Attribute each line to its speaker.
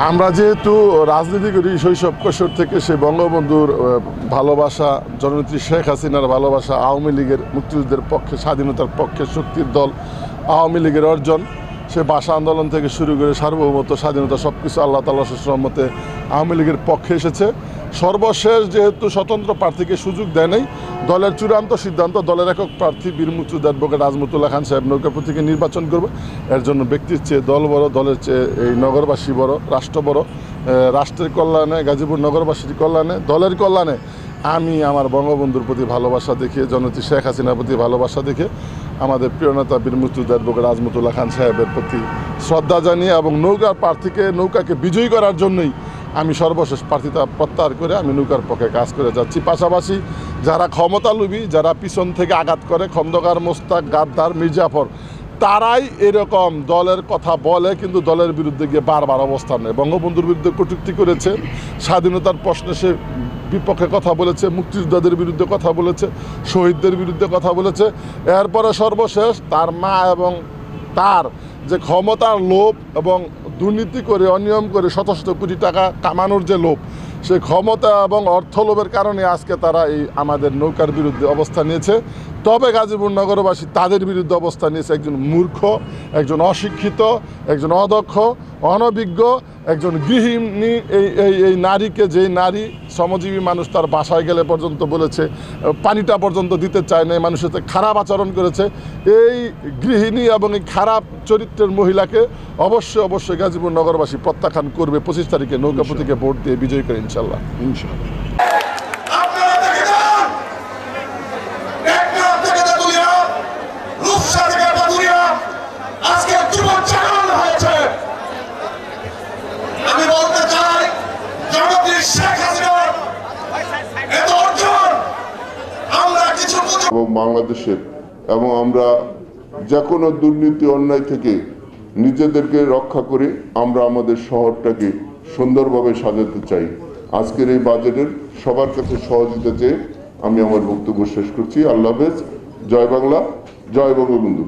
Speaker 1: আমরা যেহেতু রাজনীতি করি, শৈশব কৈশোর থেকে সে বঙ্গবন্ধুর ভালোবাসা, জননেত্রী শেখ হাসিনার ভালোবাসা, আওয়ামী লীগের মুক্তিযুদ্ধের পক্ষে, স্বাধীনতার পক্ষে শক্তির দল, আওয়ামী লীগের অর্জন, সে ভাষা আন্দোলন থেকে শুরু করে সার্বভৌমত্ব, স্বাধীনতা সব কিছু আল্লাহ তাল্লাহ রহমতে আওয়ামী লীগের পক্ষে এসেছে। সর্বশেষ যেহেতু স্বতন্ত্র প্রার্থীকে সুযোগ দেয় নাই, দলের চূড়ান্ত সিদ্ধান্ত, দলের একক প্রার্থী বীর মুক্তিযোদ্ধা অ্যাডভোকেট আজমতুল্লাহ খান সাহেব নৌকা প্রতীকে নির্বাচন করবে। এর জন্য ব্যক্তির চেয়ে দল বড়, দলের চেয়ে এই নগরবাসী বড়, রাষ্ট্র বড় রাষ্ট্রের কল্যাণে, গাজীপুর নগরবাসীর কল্যাণে, দলের কল্যাণে আমি আমার বঙ্গবন্ধুর প্রতি ভালোবাসা দেখে জনতি শেখ হাসিনার প্রতি ভালোবাসা দেখে আমাদের প্রিয় নেতা বীর মুক্তিযোদ্ধা অ্যাডভোকেট আজমতুল্লাহ খান সাহেবের প্রতি শ্রদ্ধা জানিয়ে এবং নৌকার প্রার্থীকে, নৌকাকে বিজয়ী করার জন্যই আমি সর্বশেষ প্রার্থিতা প্রত্যাহার করে আমি নৌকার পক্ষে কাজ করে যাচ্ছি। পাশাপাশি যারা ক্ষমতালুবী যারা পিছন থেকে আঘাত করে, খন্দকার মোস্তাক, গাদ্দার, মির্জাফর, তারাই এরকম দলের কথা বলে, কিন্তু দলের বিরুদ্ধে গিয়ে বারবার অবস্থান নেয়। বঙ্গবন্ধুর বিরুদ্ধে কটুক্তি করেছে, স্বাধীনতার প্রশ্নে সে বিপক্ষে কথা বলেছে, মুক্তিযোদ্ধাদের বিরুদ্ধে কথা বলেছে, শহীদদের বিরুদ্ধে কথা বলেছে। এরপরে সর্বশেষ তার মা এবং তার যে ক্ষমতার লোভ এবং দুর্নীতি করে, অনিয়ম করে শত শত কোটি টাকা কামানোর যে লোভ সেই ক্ষমতা এবং অর্থ লোভের কারণে আজকে তারা এই আমাদের নৌকার বিরুদ্ধে অবস্থা নিয়েছে। তবে গাজীপুর নগরবাসী তাদের বিরুদ্ধে অবস্থা নিয়েছে একজন মূর্খ, একজন অশিক্ষিত, একজন অদক্ষ, অনভিজ্ঞ একজন গৃহিণী এই এই এই নারীকে যেই নারী শ্রমজীবী মানুষ তার বাসায় গেলে পর্যন্ত বলেছে পানিটা পর্যন্ত দিতে চায় না এই মানুষের সাথে খারাপ আচরণ করেছে এই গৃহিণী এবং এই খারাপ চরিত্রের মহিলাকে অবশ্যই অবশ্যই গাজীপুর নগরবাসী প্রত্যাখ্যান করবে পঁচিশ তারিখে নৌকা প্রতীকে ভোট দিয়ে বিজয়ী করে ইনশাল্লাহ
Speaker 2: ইনশাআল্লাহ।
Speaker 3: আপনারা দেখে যান টেকনাফ থেকে তেঁতুলিয়া রূপসা থেকে পাতুরিয়া আজকে জীবন চালানো হয়েছে আমি বলতে চাই জনপ্রিয় শেখ হাসিনার এত অর্জন আমরা কিছু বুঝে
Speaker 4: এবং বাংলাদেশের এবং আমরা যে কোনো দুর্নীতি, অন্যায় থেকে নিজেদেরকে রক্ষা করে আমরা আমাদের শহরটাকে সুন্দরভাবে সাজাতে চাই। আজকের এই বাজেটের সবার কাছে সহযোগিতা চেয়ে আমি আমার বক্তব্য শেষ করছি। আল্লাহ হাফেজ। জয় বাংলা। জয় বঙ্গবন্ধু।